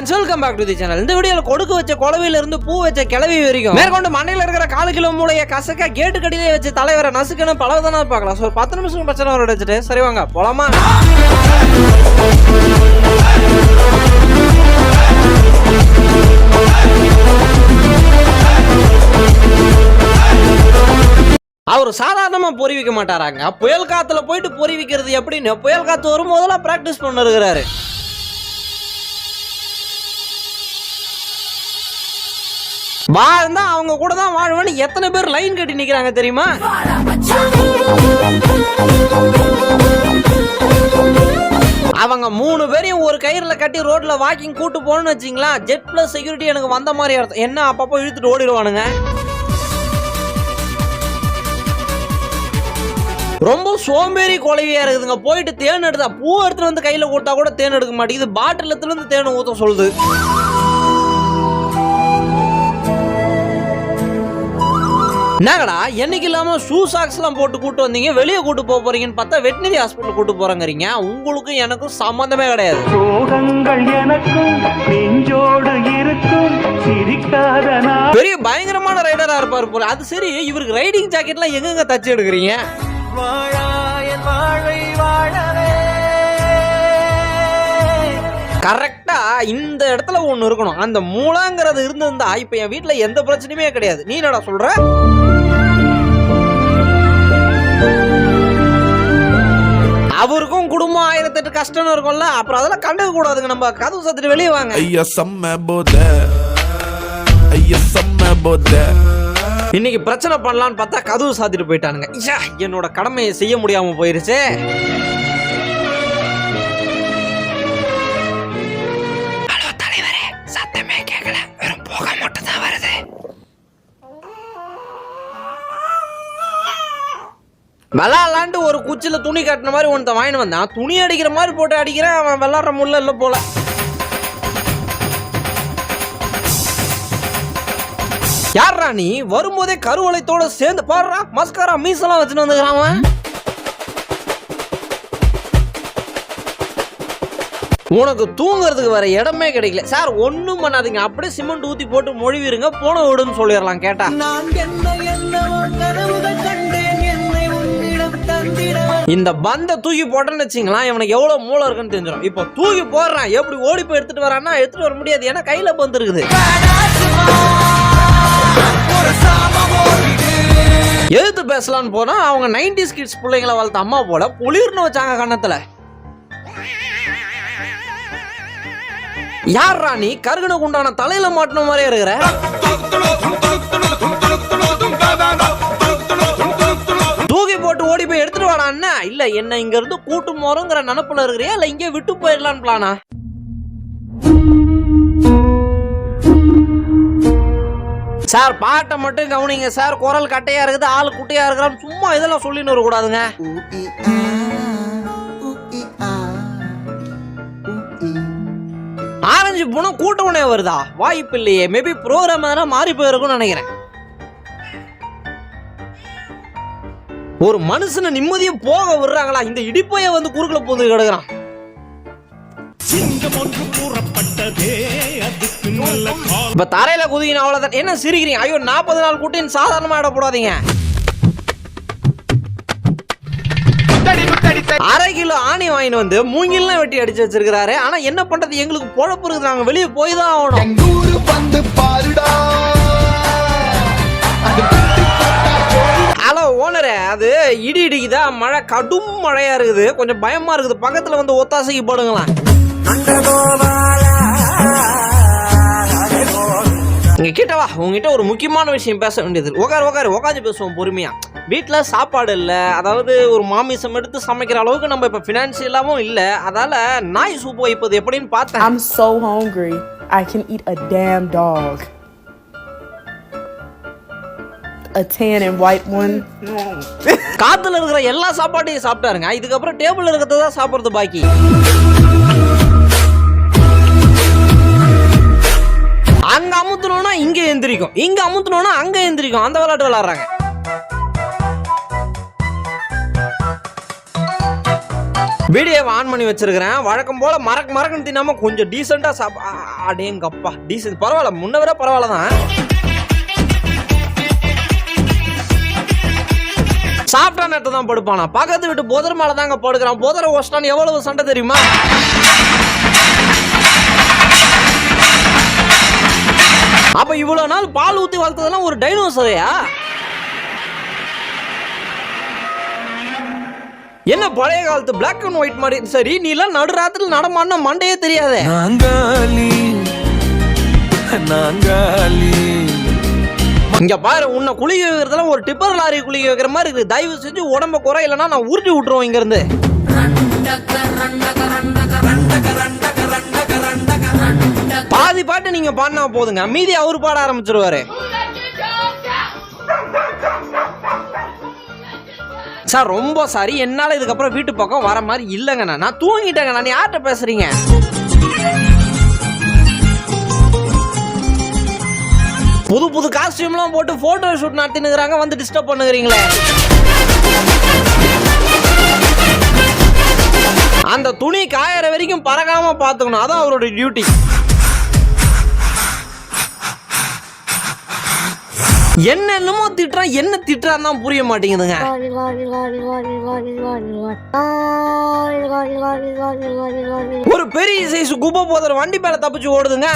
Friends welcome back to the channel இந்த வீடியோல கொடுக்கு வச்ச குலவையில இருந்து பூ வச்ச கிளவி வரைக்கும் மேற்கொண்டு மண்ணில இருக்கிற காலு கிலோ மூளைய கசக்க கேட்டு கடியிலே வச்சு தலைவரை நசுக்கணும் பலவிதமா பார்க்கலாம். ஸோ ஒரு பத்து நிமிஷம் பிரச்சனை வர வச்சுட்டு சரி வாங்க போலாமா? அவர் சாதாரணமா பொறி வைக்க மாட்டாராங்க. புயல் காத்துல போயிட்டு பொறி வைக்கிறது எப்படின்னு புயல் காத்து வரும்போதெல்லாம் பிராக்டிஸ் பண்ணிருக்கிறாரு. வாழ்ந்தா அவங்க கூட தான் வாழ்வேன்னு எத்தனை பேர் லைன் கட்டி நிக்கிறாங்க தெரியுமா? அவங்க மூணு பேரையும் ஒரு கயிறுல கட்டி ரோட்ல வாக்கிங் கூட்டு போகணும்னு வச்சிங்களா ஜெட் பிளஸ் செக்யூரிட்டி எனக்கு வந்த மாதிரி அர்த்தம். என்ன அப்பப்போ இழுத்துட்டு ஓடிடுவானுங்க? ரொம்ப சோம்பேறி குழவியா இருக்குதுங்க. போயிட்டு தேன் எடுத்தா பூ எடுத்துட்டு வந்து கையில கொடுத்தா கூட தேன் எடுக்க மாட்டேங்குது. பாட்டில் எடுத்துட்டு வந்து தேன் ஊத்த சொல்லுது. என்னங்கடா என்னைக்கு இல்லாம ஷூ சாக்ஸ் எல்லாம் போட்டு கூட்டு வந்தீங்க? வெளியே கூட்டு போக போறீங்கன்னு பார்த்தா வெட்டினரி ஹாஸ்பிட்டல் கூட்டு போறேங்கிறீங்க. உங்களுக்கும் எனக்கும் சம்மந்தமே கிடையாது. சோகங்கள் எனக்கும் நெஞ்சோடு இருக்கும் சிரிக்காத பெரிய பயங்கரமான ரைடரா இருப்பாரு போல. அது சரி இவருக்கு ரைடிங் ஜாக்கெட்லாம் எங்கெங்க தச்சு எடுக்கிறீங்க? கரெக்டா இந்த இடத்துல ஒண்ணு இருக்கணும். அந்த மூலாங்கிறது இருந்திருந்தா இப்ப என் வீட்ல எந்த பிரச்சனையுமே கிடையாது. நீ என்னடா சொல்ற? அவருக்கும் குடும்பம் ஆயிரத்தெட்டு கஷ்டம் இருக்கும்ல அப்புறம் அதெல்லாம் கண்டுக்க கூடாதுங்க. நம்ம கதவு சத்துட்டு வெளியே வாங்க. ஐயா செம்ம போத. ஐயா செம்ம போத. இன்னைக்கு பிரச்சனை பண்ணலாம்னு பார்த்தா கதவு சாத்திட்டு போயிட்டானுங்க. என்னோட கடமையை செய்ய முடியாம போயிருச்சு. விளாட்லான்ட்டு ஒரு குச்சில துணி கட்டின மாதிரி ஒருத்தன் வாங்கிட்டு வந்தான். துணி அடிக்கிற மாதிரி போட்டு அடிக்கிறேன் அவன் விளாட்ற முள்ள இல்லை போல. யார்ரா நீ? வரும்போதே கருவளைத்தோட சேர்ந்து பாடுறா மஸ்காரா மீசெல்லாம் வச்சுட்டு வந்துக்கிறான் அவன். உனக்கு தூங்குறதுக்கு வேற இடமே கிடைக்கல. சார் ஒன்றும் பண்ணாதீங்க. அப்படியே சிமெண்ட் ஊத்தி போட்டு மொழிவிருங்க போன விடுன்னு சொல்லிடலாம் கேட்டா. இந்த பந்த தூக்கி போட்டேன்னு வச்சுங்களா இவனுக்கு எவ்வளவு மூளை இருக்குன்னு தெரிஞ்சிடும் இப்போ தூக்கி போடுறான் எப்படி ஓடி போய் எடுத்துட்டு வரான்னா எடுத்துட்டு வர முடியாது ஏன்னா கையில பந்து இருக்குது எதிர்த்து பேசலாம்னு போனா அவங்க 90s கிட்ஸ் பிள்ளைங்களை வளர்த்த அம்மா போல புளிர்னு வச்சாங்க கன்னத்துல யார்ரா நீ கருகன குண்டான தலையில மாட்டின மாதிரியே இருக்கிற தூக்கி போட்டு ஓடி போய் எடுத்துட்டு வாடா அண்ணா. இல்ல என்ன இங்க இருந்து கூட்டு போறோங்கிற நினப்புல இருக்கிறியா? இல்ல இங்கே விட்டு போயிடலான்னு பிளானா சார் பாட்டை மட்டும் கவனிங்க. சார் குரல் கட்டையா இருக்குது ஆள் குட்டையா இருக்கிறான் சும்மா இதெல்லாம் சொல்லின்னு வரக்கூடாதுங்க. ஆரஞ்சு போனா கூட்டவனே வருதா? வாய்ப்பு இல்லையே மேபி ப்ரோக்ராம் எதனா மாறி போயிருக்கும்னு நினைக்கிறேன். ஒரு மனுஷனை நிம்மதியா போக விடுறாங்களா? இந்த இடிப்பைய வந்து குறுக்குல போந்து கிடக்குறான். இப்ப தரையில குதிக்கின அவ்வளவுதான். என்ன சிரிக்கிறீங்க? ஐயோ நாற்பது நாள் கூட்டின்னு சாதாரணமா இட போடாதீங்க. அரை கிலோ ஆணி வாங்கிட்டு வந்து மூங்கில்லாம் வெட்டி அடிச்சு வச்சிருக்காரு ஆனா என்ன பண்றது? எங்களுக்கு பொழப்பு இருக்குது. நாங்க வெளியே போய் தான் ஆகணும். அது இடி இடிக்குதா? மழை கடும் மழையா இருக்குது. கொஞ்சம் பயமா இருக்குது. பக்கத்துல வந்து ஒத்தாசைக்கு போடுங்களாம் இங்க கிட்ட வா. உங்ககிட்ட ஒரு முக்கியமான விஷயம் பேச வேண்டியது. உட்காரு உட்காரு உட்காந்து பேசுவோம் பொறுமையா. வீட்டில் சாப்பாடு இல்லை. அதாவது ஒரு மாமிசம் எடுத்து சமைக்கிற அளவுக்கு நம்ம இப்போ ஃபினான்ஷியலாகவும் இல்லை. அதால நாய் சூப் வைப்பது எப்படின்னு பார்த்தேன். I'm so hungry. I can eat a damn dog. A tan and white one. காத்துல இருக்கிற எல்லா சாப்பாட்டையும் சாப்பிட்டாருங்க. இதுக்கப்புறம் டேபிள்ல இருக்கிறத தான் சாப்பிட்றது பாக்கி. அங்க அமுத்தணும்னா இங்க எந்திரிக்கும். இங்க அமுத்தணும்னா அங்க எந்திரிக்கும். அந்த விளையாட்டு விளையாடுறாங்க. வீடியோ ஆன் பண்ணி வச்சிருக்கிறேன். வழக்கம் போல மறக்க மறக்கன்னு தின்னாம கொஞ்சம் டீசெண்டா சாப் அடேங்கப்பா டீசென்ட் பரவாயில்ல. முன்ன விட பரவாயில்ல தான் சாப்பிட்டா நட்டு தான் படுப்பானா? பக்கத்து வீட்டு புதர் மேலே தாங்க படுக்கிறான். புதரை ஒஸ்டான் எவ்வளவு சண்டை தெரியுமா? அப்ப இவ்வளவு நாள் பால் ஊத்தி வளர்த்ததெல்லாம் ஒரு டைனோசரையா? என்ன பழைய காலத்து பிளாக் அண்ட் ஒயிட் மாதிரி? சரி நீ எல்லாம் நடுராத்திரில நடமாடினா மண்டையே தெரியாதே. நாங்காலி நாங்காலி. இங்க பாரு உன்னை குளிக்க வைக்கிறதுலாம் ஒரு டிப்பர் லாரி குளிக்க வைக்கிற மாதிரி இருக்கு தயவு செஞ்சு உடம்ப குறை இல்லைன்னா நான் உருட்டி விட்டுருவோம் இங்க இருந்து பாதி பாட்டு நீங்க பாடினா போதுங்க. மீதி அவரு பாட ஆரம்பிச்சிருவாரு. சார் ரொம்ப சாரி. என்னால இதுக்கப்புறம் வீட்டு பக்கம் வர மாதிரி இல்லைங்கண்ணா. நான் தூங்கிட்டேங்க நான் யார்கிட்ட பேசுறீங்க? புது புது காஸ்டியூம்லாம் போட்டு ஃபோட்டோ ஷூட் நடத்தினுக்குறாங்க. வந்து டிஸ்டர்ப் பண்ணுகிறீங்களே. அந்த துணி காயற வரைக்கும் பறக்காம பார்த்துக்கணும். அதான் அவரோட டியூட்டி என்னென்னமோ திட்டுறான் என்ன திட்டுறான் தான் புரிய மாட்டேங்குதுங்க. ஒரு பெரிய சைஸ் குப்பை போதர் வண்டி மேல தப்பிச்சு ஓடுதுங்க.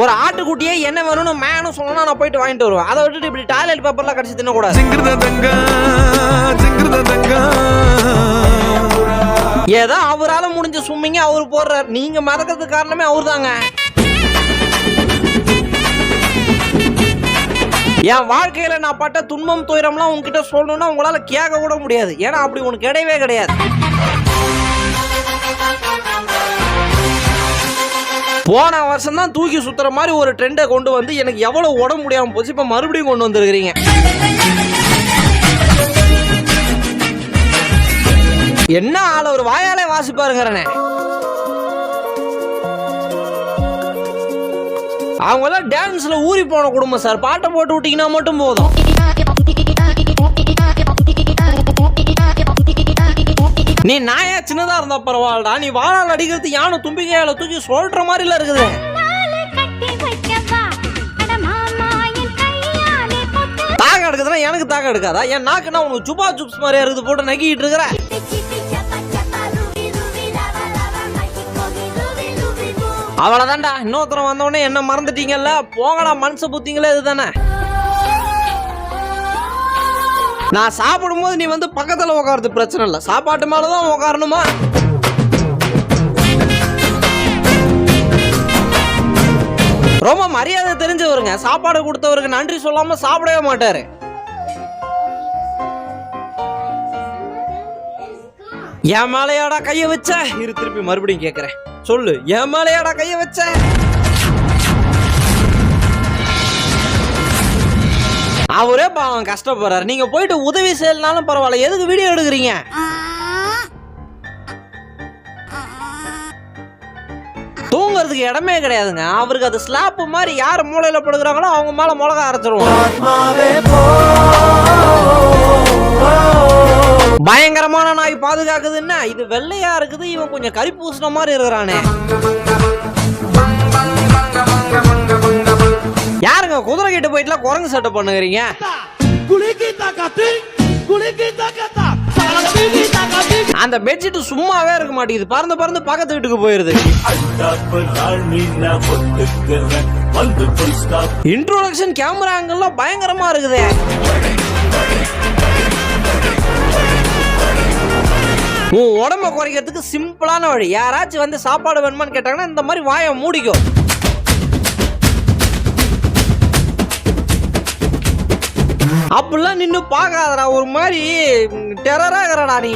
ஒரு ஆட்டுக்குட்டியே என்ன வேணும்னு மேனும் சொல்லணும் நான் போயிட்டு வாங்கிட்டு வருவேன். அதை விட்டுட்டு இப்படி டாய்லெட் பேப்பர்லாம் கடிச்சு தின்னக்கூடாது. ஏதோ அவரால முடிஞ்ச சும்மிங்க அவர் போடுறார். நீங்க மறக்கிறதுக்கு காரணமே அவர் தாங்க என் வாழ்க்கையில நான் பட்ட துன்பம் துயரம்லாம் உங்ககிட்ட சொல்லணும்னா உங்களால கேட்க கூட முடியாது. ஏன்னா அப்படி உனக்கு கிடையவே கிடையாது. போன வருஷம் தான் தூக்கி சுத்துற மாதிரி ஒரு ட்ரெண்டை கொண்டு வந்து எனக்கு எவ்வளவு உடம்பு முடியாம போச்சு. இப்ப மறுபடியும் கொண்டு வந்திருக்கிறீங்க. என்ன ஆள ஒரு வாயாலே வாசிப்பாருங்கிறனே அவங்க எல்லாம் டான்ஸ்ல ஊறி போன குடும்பம் சார். பாட்டை போட்டு விட்டீங்கன்னா மட்டும் போதும். நீ நாயா சின்னதா இருந்தா பரவாயில்லடா. நீ வாழால் அடிக்கிறது யானை தும்பிக்கையால தூக்கி சொல்ற மாதிரில இருக்குது. நாளை கட்டி வைக்கவா? அட மாமா என் கையாலே போட்டு. தாக எடுக்குதுன்னா எனக்கு தாக எடுக்காதா? என் நாக்குன்னா உனக்கு சுபா சுப்ஸ் மாதிரியா இருக்குது போட்டு நக்கிட்டு இருக்கிற. அவ்வளவுதான்டா. இன்னொருத்தரம் வந்தவொடனே என்ன மறந்துட்டீங்கல்ல? போங்கடா மனசு புத்திங்களே இதுதானே. நான் சாப்பிடும்போது நீ வந்து பக்கத்தில் உட்காரது பிரச்சனை இல்லை. சாப்பாட்டு மேலே தான் உட்காரணுமா ரொம்ப மரியாதை தெரிஞ்சவருங்க. சாப்பாடு கொடுத்தவருக்கு நன்றி சொல்லாமல் சாப்பிடவே மாட்டார். என் மேலையாடா கையை வச்ச? இரு திருப்பி மறுபடியும் கேட்குறேன் சொல்லு என் மேலையாடா கையை வச்ச? அவரே பாவம் கஷ்டப்படுறாரு. நீங்க போயிட்டு உதவி செய்யலனாலும் பரவாயில்ல. எதுக்கு வீடியோ எடுக்கிறீங்க? தூங்குறதுக்கு இடமே கிடையாதுங்க. அவருக்கு அது ஸ்லாப் மாதிரி யார் மூளையில படுக்கிறாங்களோ அவங்க மேல மிளகா அரைச்சிருவோம். பயங்கரமான நாய் பாதுகாக்குதுன்னா இது வெள்ளையா இருக்குது இவன் கொஞ்சம் கறி பூசின மாதிரி இருக்கிறானே. கிட்ட போயிட்டுலாம் குரங்கு சட்டை பண்ணுகிறீங்க? அந்த பெட்ஷீட் சும்மாவே இருக்க மாட்டேங்குது. பறந்து பறந்து பக்கத்து வீட்டுக்கு போயிருது. இன்ட்ரோடக்ஷன் கேமரா ஆங்கிள்லாம் பயங்கரமா இருக்குதே. உன் உடம்ப குறைக்கிறதுக்கு சிம்பிளான வழி. யாராச்சும் வந்து சாப்பாடு வேணுமான்னு கேட்டாங்கன்னா இந்த மாதிரி வாயை மூடிக்கும் அப்படிலாம் நின்று பார்க்காதடா ஒரு மாதிரி டெரரா இருக்கிறடா நீ.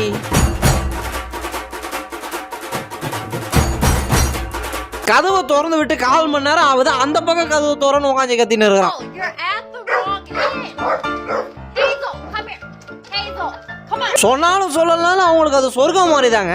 கதவை திறந்து விட்டு கால் மணி நேரம் ஆகுது அந்த பக்கம் கதவு திறந்து உட்காந்து கத்தின்னு இருக்கிறான். Oh. சொன்னாலும் சொல்லலனாலும் அவங்களுக்கு அது சொர்க்கம் மாதிரி தாங்க.